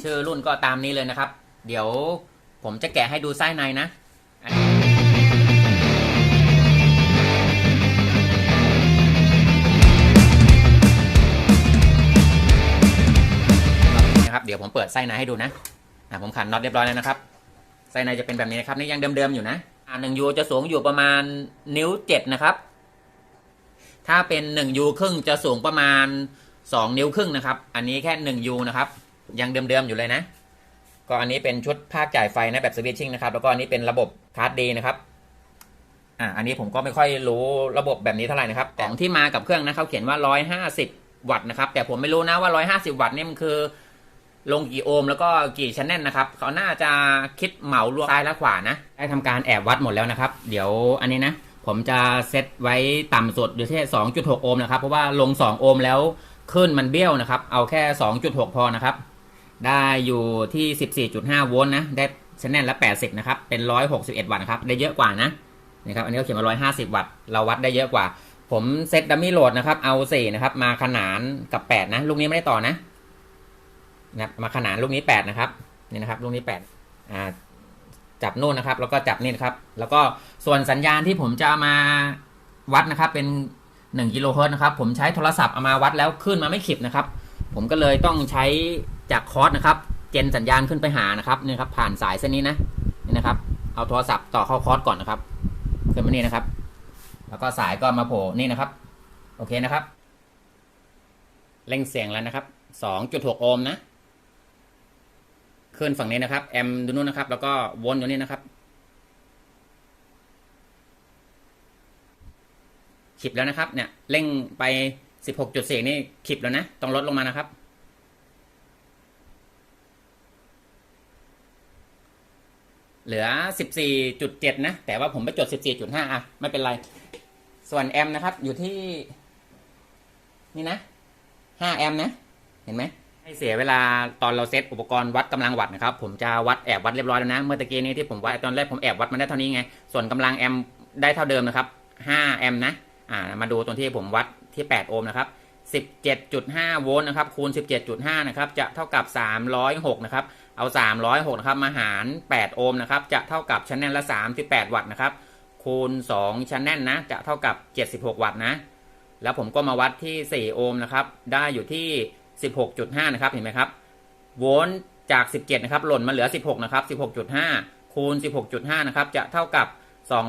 ชื่อรุ่นก็ตามนี้เลยนะครับ เดี๋ยวผมจะแกะให้ดูไส้ในนะนะครับเดี๋ยวผมเปิดไส้ในให้ดูนะอะผมขันน็อตเรียบร้อยแล้วนะครับไส้ในจะเป็นแบบนี้นะครับนี่ยังเดิมๆอยู่นะอ่าหนึ่งยูจะสูงอยู่ประมาณนิ้วเจ็ดนะครับ ถ้าเป็นหนึ่งยูครึ่งจะสูงประมาณสองนิ้วครึ่งนะครับ อันนี้แค่หนึ่งยูนะครับ ยังเดิมๆอยู่เลยนะ ก็อันนี้เป็นชุดภาคจ่ายไฟนะแบบสวิตชิ่งนะครับ แล้วก็อันนี้เป็นระบบคาร์ดดีนะครับ อ่า อันนี้ผมก็ไม่ค่อยรู้ระบบแบบนี้เท่าไหร่นะครับ ของที่มากับเครื่องนะเขาเขียนว่า 150 วัตต์นะครับ แต่ผมไม่รู้นะว่า 150 วัตต์นี่มันคือ ลงกี่โอห์มแล้วก็กี่ชันแนลนะครับ เขาน่าจะคิดเหมารวมซ้ายและขวานะ ได้ทำการแอบวัดหมดแล้วนะครับ เดี๋ยวอันนี้นะผมจะเซตไว้ต่ำสุดอยู่ที่2.6 โอห์มนะครับ เพราะว่าลง 2 โอห์มแล้วขึ้นมันเบี้ยวนะครับ เอาแค่ 2.6 พอนะครับ ได้อยู่ที่ 14.5 โวลต์นะ ได้ชแนลละ 80 นะครับ เป็น 161 วัตต์ครับ ได้เยอะกว่านะ นะครับ อันนี้เขาเขียนมา 150 วัตต์ เราวัดได้เยอะกว่า ผมเซตดัมมี่โหลดนะครับ เอา 4 นะครับ มาขนานกับ 8 นะ ลูกนี้ไม่ได้ต่อนะนะครับมาขนานลูกนี้ 8 นะครับ นี่นะครับ ลูกนี้ 8 อ่า จับนู่นนะครับ แล้วก็จับนี่นะครับ แล้วก็ส่วนสัญญาณที่ผมจะามาวัดนะครับ เป็น 1 กิโลเฮิรตซ์นะครับ ผมใช้โทรศัพท์เอามาวัดแล้วขึ้นมาไม่ขีดนะครับ ผมก็เลยต้องใช้ จากคอร์สนะครับ เจนสัญญาณขึ้นไปหานะครับนี่ครับผ่านสายเส้นนี้นะนี่นะครับ เอาโทรศัพท์ต่อเข้าคอร์สก่อนนะครับขึ้นมานี่นะครับ แล้วก็สายก็มาโผล่นี่นะครับ โอเคนะครับเร่งเสียงแล้วนะครับ2.6โอห์มนะขึ้นฝั่งนี้นะครับ แอมดูนู่นนะครับ แล้วก็วนอยู่นี่นะครับขีบแล้วนะครับ เนี่ยเร่งไป16.4นี่ขีบแล้วนะ ต้องลดลงมานะครับ เหลือ 14.7 นะ แต่ว่าผมไปจด 14.5 อะ ไม่เป็นไร ส่วนแอมนะครับ อยู่ที่ นี่นะ 5 แอมนะ เห็นไหมให้เสียเวลาตอนเราเซตอุปกรณ์วัดกำลังวัตต์นะครับ ผมจะวัดแอบวัดเรียบร้อยแล้วนะ เมื่อตะกี้นี้ที่ผมวัดตอนแรกผมแอบวัดมันได้เท่านี้ไง ส่วนกำลังแอมป์ได้เท่าเดิมนะครับ 5 แอมป์นะ อ่า มาดูตรงที่ผมวัดที่ 8 โอห์มนะครับ 17.5 โวลต์นะครับ คูณ 17.5 นะครับ จะเท่ากับ 306 นะครับ เอา 306นะครับมาหาร 8 โอห์มนะครับ จะเท่ากับชันแนลละ 38 วัตต์นะครับ คูณ 2ชแนลนะ จะเท่ากับ 76 วัตต์นะ แล้วผมก็มาวัดที่ 4 โอห์มนะครับ ได้อยู่ที่ 16.5 นะครับ เห็นไหมครับ โวลต์จาก 17 นะครับ หล่นมาเหลือ 16 นะครับ 16.5 คูณ 16.5 นะครับ จะเท่ากับ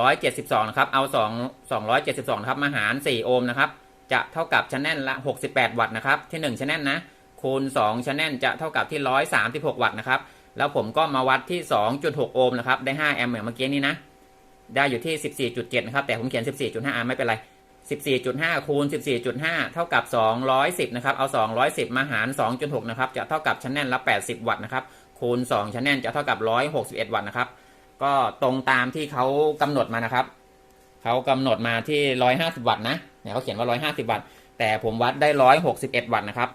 272 นะครับ เอา 2 272 นะครับ มาหาร 4 โอห์มนะครับ จะเท่ากับชันแนลละ 68 วัตต์นะครับ ที่ 1ชแนลนะ คูณ2ชแนลจะเท่ากับที่ 136 วัตต์นะครับ แล้วผมก็มาวัดที่ 2.6 โอห์มนะครับ ได้ 5 แอมป์เหมือนเมื่อกี้นี้นะ ได้อยู่ที่ 14.7 นะครับ แต่ผมเขียน 14.5อะไม่เป็นไร 14.5 คูณ 14.5 เท่ากับ 210 นะครับ เอา 210 มาหาร 2.6 นะครับ จะเท่ากับชแนลละ 80 วัตต์นะครับ คูณ2ชแนลจะเท่ากับ 161 วัตต์นะครับ ก็ตรงตามที่เขากำหนดมานะครับเขากำหนดมาที่ 150 วัตต์นะ เนี่ยเขาเขียนว่า 150 วัตต์ แต่ผมวัดได้ 161 วัตต์นะครับ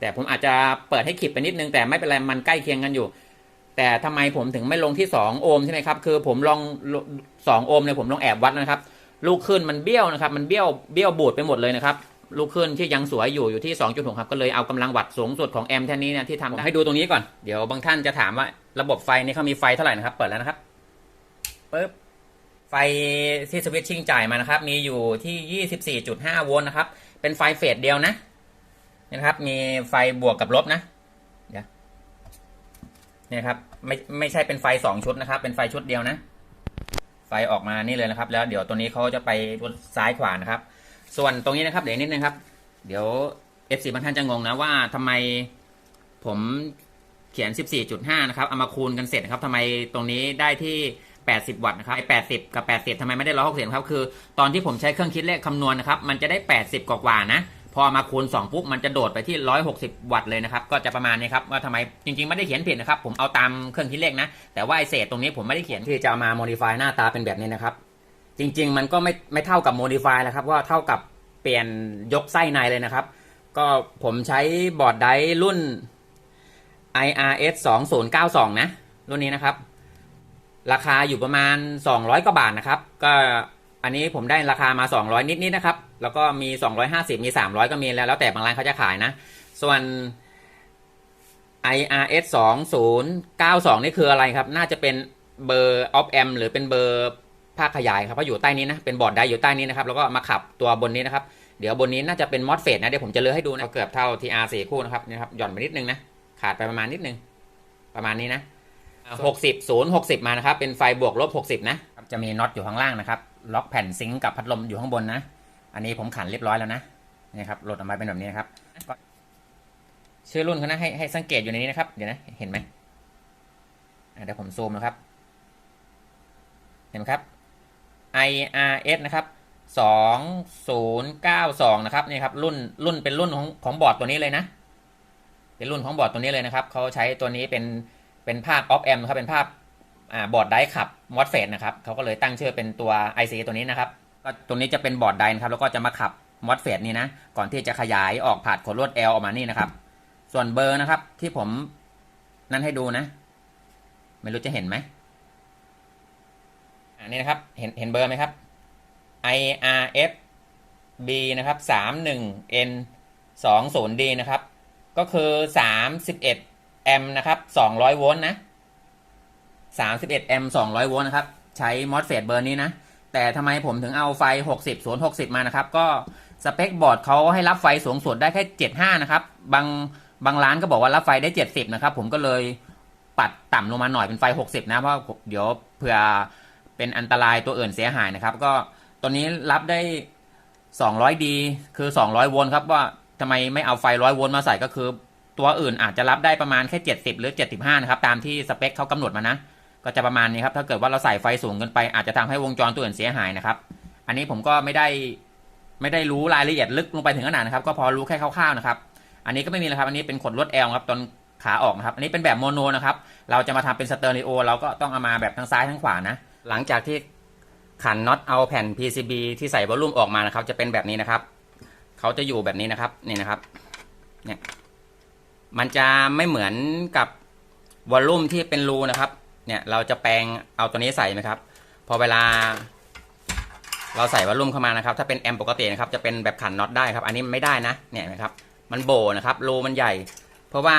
แต่ผมอาจจะเปิดให้ขีดไปนิดนึง แต่ไม่เป็นไรมันใกล้เคียงกันอยู่ แต่ทำไมผมถึงไม่ลงที่ 2 โอห์มใช่ไหมครับ คือผมลอง2โอห์มเนี่ยผมลองแอบวัดนะครับ ลูกขึ้นมันเบี้ยวนะครับ มันเบี้ยวเบี้ยวบูดไปหมดเลยนะครับ ลูกขึ้นที่ยังสวยอยู่อยู่ที่ 2.6ครับก็เลยเอากำลังวัตต์สูงสุดของแอมป์แท่นี้เนี่ยที่ทำได้ให้ดูตรงนี้ก่อนเดี๋ยวบางท่านจะถามว่า ระบบไฟนี่เขามีไฟเท่าไหร่นะครับ เปิดแล้วนะครับปึ๊บไฟที่สวิตชิ่งจ่ายมานะครับ มีอยู่ที่ 24.5 โวลต์นะครับ เป็นไฟเฟสเดียวนะ นี่นะครับ มีไฟบวกกับลบนะเดี๋ยวนี่ครับ ไม่ไม่ใช่เป็นไฟสองชุดนะครับ เป็นไฟชุดเดียวนะ ไฟออกมานี่เลยนะครับ แล้วเดี๋ยวตัวนี้เขาจะไปซ้ายขวานะครับ ส่วนตรงนี้นะครับ เดี๋ยวนิดนึงครับ เดี๋ยว FC บางท่านจะงงนะว่าทำไมผมเขียน 14.5 นะครับ เอามาคูณกันเสร็จนะครับทำไมตรงนี้ได้ที่ 80 วัตต์นะครับไอ้80 กับ 80ทำไมไม่ได้ 160ครับ คือ ตอนที่ผมใช้เครื่องคิดเลขคำนวณนะครับ มันจะได้ 80 กว่าๆนะ พอมาคูณ 2 ปุ๊บมันจะโดดไปที่ 160 วัตต์เลยนะครับ ก็จะประมาณนี้ครับว่าทำไมจริงๆ ไม่ได้เขียนผิดนะครับ ผมเอาตามเครื่องคิดเลขนะ แต่ว่าไอเศษตรงนี้ผมไม่ได้เขียนที่จะเอามา modify หน้าตาเป็นแบบนี้นะครับ จริง ๆ มันก็ไม่ไม่เท่ากับ modify แล้วครับว่าเท่ากับเปลี่ยนยกไส้ในเลยนะครับ ก็ผมใช้บอร์ดไดร์รุ่น IRS 2092 นะ รุ่นนี้นะครับ ราคาอยู่ประมาณ 200 กว่าบาทนะครับ ก็ อันนี้ผมได้ราคามา 200 นิดๆนะครับ แล้วก็มี 250 มี 300 ก็มีแล้ว แล้วแต่บางร้านเขาจะขายนะ ส่วน IRS 2092 นี่คืออะไรครับ น่าจะเป็นเบอร์ of amp หรือเป็นเบอร์ภาคขยายครับ เพราะอยู่ใต้นี้นะ เป็นบอร์ดไดอยู่ใต้นี้นะครับ แล้วก็มาขับตัวบนนี้นะครับ เดี๋ยวบนนี้น่าจะเป็นมอสเฟตนะ เดี๋ยวผมจะเลือกให้ดูนะเกือบเท่า TR 4คู่นะครับ นี่ครับ หย่อนไปนิดนึงนะ ขาดไปประมาณนิดนึง ประมาณนี้นะ 60 0 60 มานะครับ เป็นไฟบวกลบ 60 นะ จะมีน็อตอยู่ข้างล่างนะครับ ล็อกแผ่นซิงก์กับพัดลมอยู่ข้างบนนะ อันนี้ผมขันเรียบร้อยแล้วนะนี่ครับหลดออกมาเป็นแบบนี้นะครับชื่อรุ่นเขานะให้ให้สังเกตอยู่ในนี้นะครับ เดี๋ยวนะ เห็นไหมเดี๋ยวผมซูมนะครับ เห็นไหมครับ IRS นะครับ2092นะครับนี่ครับรุ่นรุ่นเป็นรุ่นของของบอร์ดตัวนี้เลยนะ เป็นรุ่นของบอร์ดตัวนี้เลยนะครับเขาใช้ตัวนี้เป็นเป็นภาพ off amp นะครับเป็นภาพ บอร์ดไดขับ MOSFET นะครับเขาก็เลยตั้งชื่อเป็นตัว IC ตัวนี้นะครับก็ตัวนี้จะเป็นบอร์ดไดนะครับแล้วก็จะมาขับ MOSFET นี่นะก่อนที่จะขยายออกผ่านขดลวด L ออกมานี่นะครับ ส่วนเบอร์นะครับที่ผมนั่นให้ดูนะ ไม่รู้จะเห็นไหมอันนี้นะครับเห็นเห็นเบอร์ไหมครับ IRF B นะครับ31 N 20 D นะครับ ก็คือ 31 แอมป์นะครับ 200 โวลต์นะ 31 แอมป์ 200 โวลต์นะครับ ใช้ MOSFET เบอร์นี้นะ แต่ทำไมผมถึงเอาไฟ 60 0 60 มานะครับ ก็สเปคบอร์ดเขาให้รับไฟสูงสุดได้แค่ 75 นะครับ บางบางร้านก็บอกว่ารับไฟได้ 70 นะครับ ผมก็เลยปัดต่ำลงมาหน่อยเป็นไฟ 60 นะ เพราะเดี๋ยวเผื่อเป็นอันตรายตัวอื่นเสียหายนะครับ ก็ตัวนี้รับได้ 200ดีคือ 200 โวลต์ครับว่าทำไมไม่เอาไฟ 100 โวลต์มาใส่ก็คือตัวอื่นอาจจะรับได้ประมาณแค่ 70 หรือ 75 นะครับ ตามที่สเปคเขากำหนดมานะ ก็จะประมาณนี้ครับถ้าเกิดว่าเราใส่ไฟสูงเกินไป อาจจะทำให้วงจรตัวอื่นเสียหายนะครับ อันนี้ผมก็ไม่ได้ไม่ได้รู้รายละเอียดลึกลงไปถึงขนาดนะครับ ก็พอรู้แค่คร่าวๆนะครับ อันนี้ก็ไม่มีแล้วครับ อันนี้เป็นขดลวด L ครับตอนขาออกนะครับ อันนี้เป็นแบบโมโนนะครับ เราจะมาทำเป็นสเตอริโอเราก็ต้องเอามาแบบทั้งซ้ายทั้งขวานะ หลังจากที่ขันน็อตเอาแผ่น PCB ที่ใส่วอลลุ่มออกมานะครับ จะเป็นแบบนี้นะครับ เขาจะอยู่แบบนี้นะครับ นี่นะครับ เนี่ย มันจะไม่เหมือนกับวอลลุ่มที่เป็นรูนะครับ เนี่ยเราจะแปลงเอาตัวนี้ใส่ไหมครับ พอเวลา เราใส่วอลลุ่มเข้ามานะครับ ถ้าเป็นแอมปกตินะครับจะเป็นแบบขันน็อตได้ครับ อันนี้ไม่ได้นะเนี่ยนะครับ มันโบนะครับรูมันใหญ่ เพราะว่า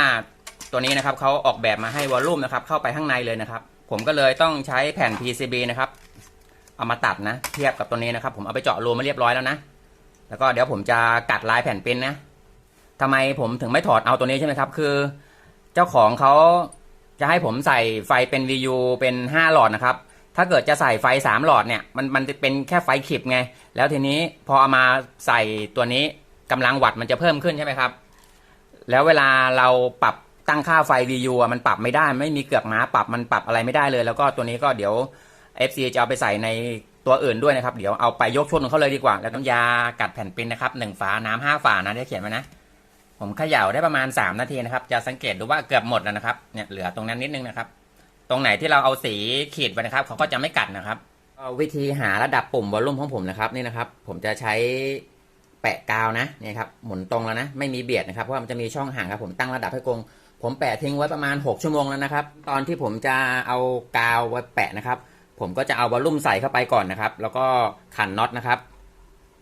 ตัวนี้นะครับเขาออกแบบมาให้วอลลุ่มนะครับ เข้าไปข้างในเลยนะครับ ผมก็เลยต้องใช้แผ่น PCB นะครับ เอามาตัดนะ เทียบกับตัวนี้นะครับ ผมเอาไปเจาะรูมาเรียบร้อยแล้วนะแล้วก็เดี๋ยวผมจะกัดลายแผ่นเปริ้นนะทำไมผมถึงไม่ถอดเอาตัวนี้ใช่ไหมครับ คือ เจ้าของเขา จะให้ผมใส่ไฟเป็น VU เป็น 5 หลอดนะครับ ถ้าเกิดจะใส่ไฟ 3 หลอดเนี่ย มันมันจะเป็นแค่ไฟขิบไง แล้วทีนี้พอเอามาใส่ตัวนี้กำลังวัตต์มันจะเพิ่มขึ้นใช่ไหมครับ แล้วเวลาเราปรับตั้งค่าไฟ VU มันปรับไม่ได้ ไม่มีเกือกม้าปรับมันปรับอะไรไม่ได้เลย แล้วก็ตัวนี้ก็เดี๋ยว FC จะเอาไปใส่ในตัวอื่นด้วยนะครับ เดี๋ยวเอาไปยกชุดของเขาเลยดีกว่า แล้วน้ำยากัดแผ่นปิ้นนะครับหนึ่งฝาน้ำห้าฝานะที่เขียนไว้นะ ผมเขย่าได้ประมาณ 3 นาทีนะครับ จะสังเกตดูว่าเกือบหมดแล้วนะครับ เนี่ยเหลือตรงนั้นนิดนึงนะครับ ตรงไหนที่เราเอาสีขีดไว้นะครับ เขาก็จะไม่กัดนะครับวิธีหาระดับปุ่มวอลลุ่มของผมนะครับนี่นะครับ ผมจะใช้แปะกาวนะนี่ครับหมุนตรงแล้วนะไม่มีเบียดนะครับเพราะมันจะมีช่องห่างครับผมตั้งระดับให้กง ผมแปะทิ้งไว้ประมาณ 6 ชั่วโมงแล้วนะครับ ตอนที่ผมจะเอากาวไว้แปะนะครับ ผมก็จะเอาวอลลุ่มใส่เข้าไปก่อนนะครับ แล้วก็ขันน็อตนะครับ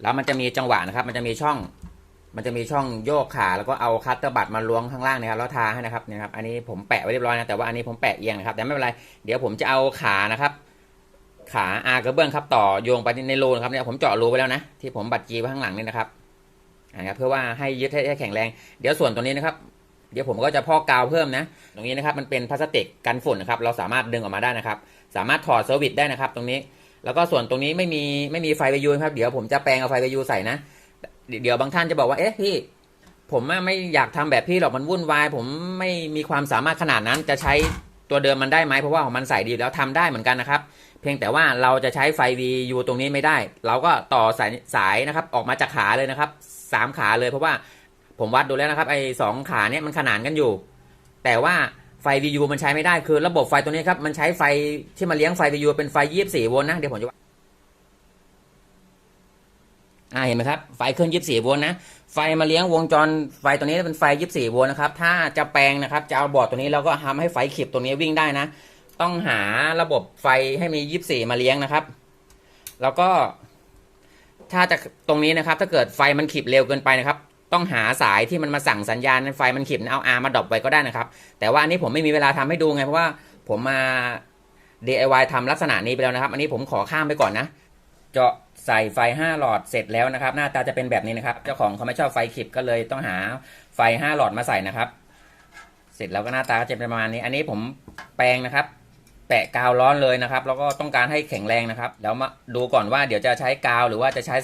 แล้วมันจะมีจังหวะนะครับ มันจะมีช่อง มันจะมีช่องโยกขาแล้วก็เอาคัตเตอร์บัตมาล้วงข้างล่างนะครับแล้วทาให้นะครับนี่ครับอันนี้ผมแปะไว้เรียบร้อยนะแต่ว่าอันนี้ผมแปะเอียงนะครับแต่ไม่เป็นไรเดี๋ยวผมจะเอาขานะครับ ขาอากระเบื้องครับต่อโยงไปในรูนะครับเนี่ยผมเจาะรูไว้แล้วนะที่ผมบัดจีไว้ข้างหลังนี่นะครับนะครับเพื่อว่าให้ยึดให้แข็งแรง เดี๋ยวส่วนตัวนี้นะครับ เดี๋ยวผมก็จะพอกกาวเพิ่มนะ ตรงนี้นะครับมันเป็นพลาสติกกันฝุ่นนะครับเราสามารถดึงออกมาได้นะครับ สามารถถอดเซอร์วิสได้นะครับ ตรงนี้ แล้วก็ส่วนตรงนี้ไม่มีไม่มีไฟไวยูครับ เดี๋ยวผมจะแปลงเอาไฟไวยูใส่นะ เดี๋ยวบางท่านจะบอกว่า เอ๊ะพี่ ผมไม่อยากทำแบบพี่หรอกมันวุ่นวาย ผมไม่มีความสามารถขนาดนั้นจะใช้ตัวเดิมมันได้ไหมเพราะว่าของมันใส่ดีแล้วทำได้เหมือนกันนะครับ เพียงแต่ว่าเราจะใช้ไฟ VU ตรงนี้ไม่ได้ เราก็ต่อสายสายนะครับ ออกมาจากขาเลยนะครับสามขาเลยเพราะว่าผมวัดดูแล้วนะครับไอ้สองขาเนี่ยมันขนานกันอยู่ แต่ว่าไฟ VU มันใช้ไม่ได้คือระบบไฟตัวนี้ครับมันใช้ไฟที่มาเลี้ยงไฟ VU เป็นไฟ 24 โวลต์นะเดี๋ยวผมจะ อ่าเห็นไหมครับไฟเครื่อง24โวลต์นะไฟมาเลี้ยงวงจรไฟตัวนี้เป็นไฟ24โวลต์นะครับถ้าจะแปลงนะครับจะเอาบอร์ดตัวนี้เราก็ทำให้ไฟขีบตัวนี้วิ่งได้นะ ต้องหาระบบไฟให้มี24มาเลี้ยงนะครับ แล้วก็ถ้าจะตรงนี้นะครับ ถ้าเกิดไฟมันขีบเร็วเกินไปนะครับ ต้องหาสายที่มันมาสั่งสัญญาณไฟมันขีดเอาอาร์มาดรอปไว้ก็ได้นะครับ แต่ว่าอันนี้ผมไม่มีเวลาทำให้ดูไงเพราะว่าผมมา DIY ทำลักษณะนี้ไปแล้วนะครับ อันนี้ผมขอข้ามไปก่อนนะ เจาะ ใส่ไฟ 5 หลอดเสร็จแล้วนะครับ หน้าตาจะเป็นแบบนี้นะครับ เจ้าของเขาไม่ชอบไฟขีดก็เลยต้องหาไฟ 5 หลอดมาใส่นะครับ เสร็จแล้วก็หน้าตาจะเป็นประมาณนี้ อันนี้ผมแปรงนะครับ แปะกาวร้อนเลยนะครับ แล้วก็ต้องการให้แข็งแรงนะครับ แล้วมาดูก่อนว่าเดี๋ยวจะใช้กาวหรือว่าจะใช้